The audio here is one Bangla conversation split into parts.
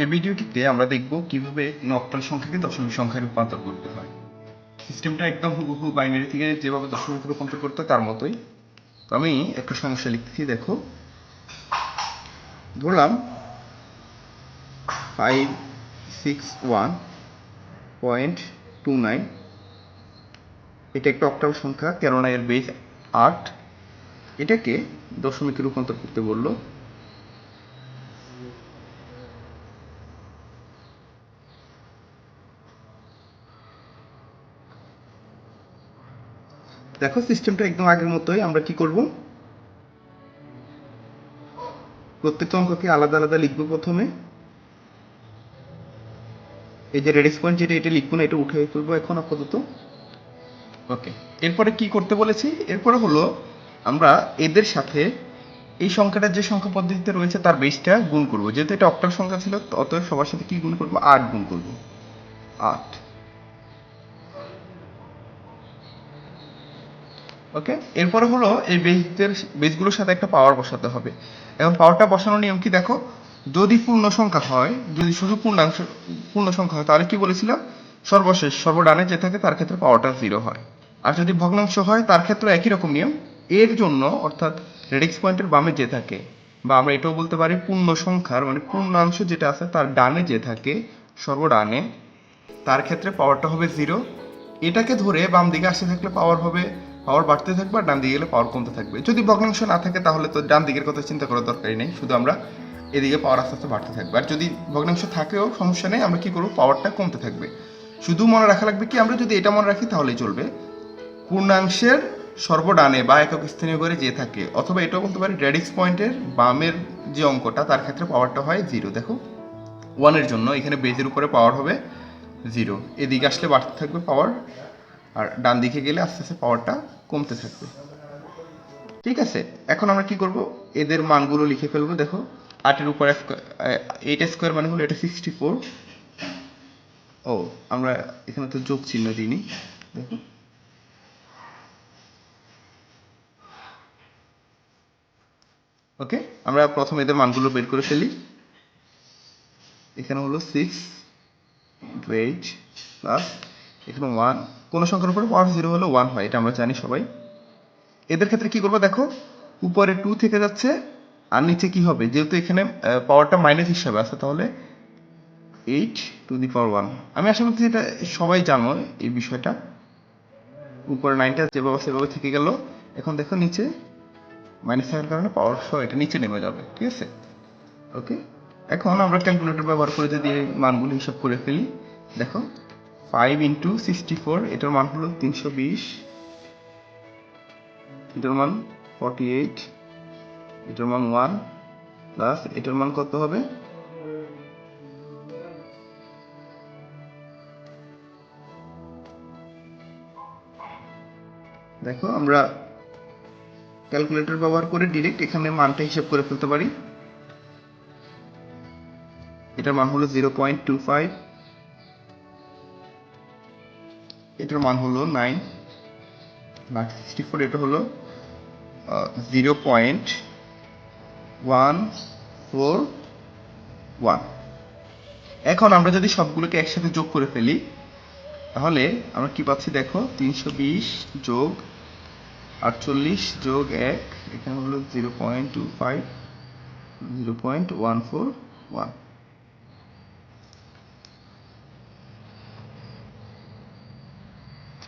এই ভিডিওটিতে আমরা দেখব কীভাবে অক্টাল সংখ্যাকে দশমিক সংখ্যায় রূপান্তর করতে হয়। সিস্টেমটা একদম হুবহু বাইনারি থেকে যেভাবে দশমিক রূপান্তর করতে হয়, তার মতোই। তো আমি একটা সমস্যা লিখতেছি, দেখো। ধরলাম five six one point two nine এটা একটা অক্টাল সংখ্যা কেননা এর বেস আট। এটাকে দশমিকে রূপান্তর করতে বলল। দেখো সিস্টেমটা একদম আগের মতোই, আমরা কি করব? প্রত্যেকটা অঙ্ককে আলাদা আলাদা লিখব প্রথমে। এই যে রেডিক্স পয়েন্ট যেটা, এটা লিখব না, এটা উঠে ফেলব এখন আপাতত। ওকে, এরপরে কি করতে বলেছি? এরপরে হলো, আমরা এদের সাথে এই সংখ্যাটা যে সংখ্যা পদ্ধতিতে রয়েছে, তার বেসটা গুণ করব। যেহেতু এটা অক্টাল সংখ্যা ছিল, অতএব সবার সাথে কি গুণ করব? আট গুণ করব। আট। ওকে এরপরে হলো এই বেসদের, বেসগুলোর সাথে একটা পাওয়ার বসাতে হবে। এখন পাওয়ারটা বসানোর নিয়ম কি দেখো? যদি পূর্ণ সংখ্যা হয়, যদি শুধু পূর্ণাংশ, পূর্ণ সংখ্যা হয়, তাহলে কি বলেছিলাম? সর্বশেষ, সর্বডানে যে থাকে তার ক্ষেত্রে পাওয়ারটা জিরো হয়। আর যদি ভগ্নাংশ হয়, তার ক্ষেত্রে একই রকম নিয়ম। এর জন্য অর্থাৎ রেডিক্স পয়েন্টের বামে যে থাকে, বা আমরা এটাও বলতে পারি পূর্ণ সংখ্যার মানে পূর্ণাংশ যেটা আছে তার ডানে যে থাকে, সর্বডানে, তার ক্ষেত্রে পাওয়ারটা হবে জিরো এটাকে ধরে বাম দিকে আসতে থাকলে পাওয়ার হবে পাওয়ার বাড়তে থাকবে আর ডান দিকে গেলে পাওয়ার কমতে থাকবে। যদি ভগ্নাংশ না থাকে, তাহলে তো ডান দিকের কথা চিন্তা করার দরকারই নেই। শুধু আমরা এদিকে পাওয়ার আস্তে আস্তে বাড়তে থাকবে। আর যদি ভগ্নাংশ থাকেও, সমস্যা নেই, আমরা কী করব? পাওয়ারটা কমতে থাকবে। শুধু মনে রাখা লাগবে কি, আমরা যদি এটা মনে রাখি, তাহলেই চলবে। পূর্ণাংশের সর্বডানে বা একক স্থানীয় করে যে থাকে, অথবা এটাও বলতে পারি, রেডিক্স পয়েন্টের বামের যে অঙ্কটা, তার ক্ষেত্রে পাওয়ারটা হয় জিরো দেখো ওয়ানের জন্য এখানে বেজের উপরে পাওয়ার হবে জিরো এদিকে আসলে বাড়তে থাকবে পাওয়ার আর ডান দিকে গেলে আস্তে আস্তে পাওয়ারটা কমতে থাকবে। ঠিক আছে? এখন আমরা কি করব? এদের মানগুলো লিখে ফেলব। দেখো, আটের উপরে এইট স্কোয়ার মানে হলো এটা সিক্সটি ফোর ও, আমরা এখানে তো যোগ চিহ্ন দিইনি। দেখো। ওকে, আমরা প্রথম এদের মানগুলো বের করে ফেলি। এখানে হলো সিক্স এইট প্লাস এখানে ওয়ান কোনো সংখ্যার উপরে পাওয়ার জিরো হলে ওয়ান হয়, এটা আমরা জানি সবাই। এদের ক্ষেত্রে কি করব দেখো, উপরে টু থেকে যাচ্ছে, আর নিচে কি হবে? যেহেতু এখানে পাওয়ারটা মাইনাস হিসাবে আছে, তাহলে eight to the power one আমি আশা করছি এটা সবাই জানো এই বিষয়টা। উপরে নাইনটা যেভাবে সেভাবে থেকে গেল। এখন দেখো নিচে মাইনাস থাকার কারণে পাওয়ার সহ এটা নিচে নেমে যাবে, ঠিক আছে? ওকে এখন আমরা ক্যালকুলেটর ব্যবহার করে যদি মানগুলো হিসাব করে ফেলি, দেখো। ফাইভ ইন্টু সিক্সটি ফোর এটার মান হলো তিনশো বিশ, এটার মান ফর্টি এইট এটার মান ওয়ান প্লাস এটার মান কত হবে? দেখো, আমরা ক্যালকুলেটর ব্যবহার করে ডিরেক্ট এখানে মানটা হিসাব করে ফেলতে পারি। এটার মান হলো জিরো পয়েন্ট টু ফাইভ এটার মান হলো নাইন লাখ সিক্সটি ফোর এটা হলো zero point one four one এখন আমরা যদি সবগুলোকে একসাথে যোগ করে ফেলি, তাহলে আমরা কি পাচ্ছি দেখো, তিনশো বিশ যোগ আটচল্লিশ যোগ এক, এখানে হলো zero point two five zero point one four one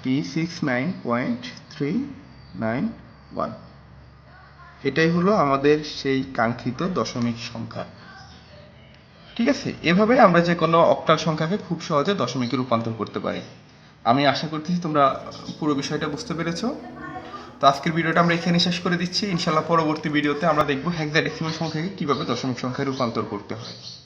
three six nine point three nine one এটাই হলো আমাদের সেই কাঙ্ক্ষিত দশমিক সংখ্যা। ঠিক আছে? এভাবে আমরা যে কোনো অক্টাল সংখ্যাকে খুব সহজে দশমিকে রূপান্তর করতে পারি। আমি আশা করতেছি তোমরা পুরো বিষয়টা বুঝতে পেরেছ। তো আজকের ভিডিওটা আমরা এখানে শেষ করে দিচ্ছি। ইনশাল্লাহ পরবর্তী ভিডিওতে আমরা দেখব হেক্সাডেসিমাল সংখ্যাকে কীভাবে দশমিক সংখ্যায় রূপান্তর করতে হয়।